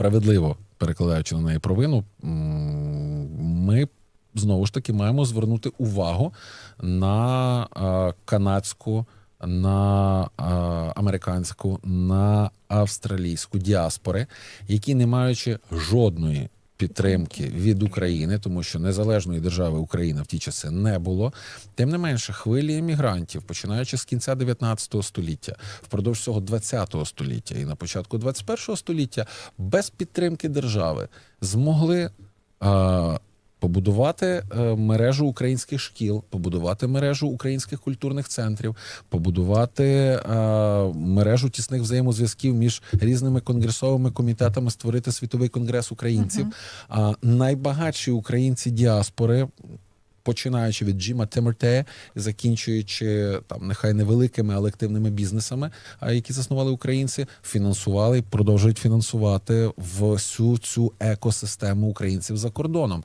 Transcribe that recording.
справедливо перекладаючи на неї провину, ми знову ж таки маємо звернути увагу на канадську, на американську, на австралійську діаспори, які, не маючи жодної підтримки від України, тому що незалежної держави Україна в ті часи не було. Тим не менше, хвилі емігрантів, починаючи з кінця 19 століття, впродовж цього 20 століття і на початку 21 століття, без підтримки держави змогли. Побудувати е, мережу українських шкіл, побудувати мережу українських культурних центрів, побудувати е, мережу тісних взаємозв'язків між різними конгресовими комітетами, створити світовий конгрес українців. А найбагатші українці діаспори. Починаючи від Джима Темертея, закінчуючи там нехай невеликими, але активними бізнесами, які заснували українці, фінансували і продовжують фінансувати всю цю екосистему українців за кордоном.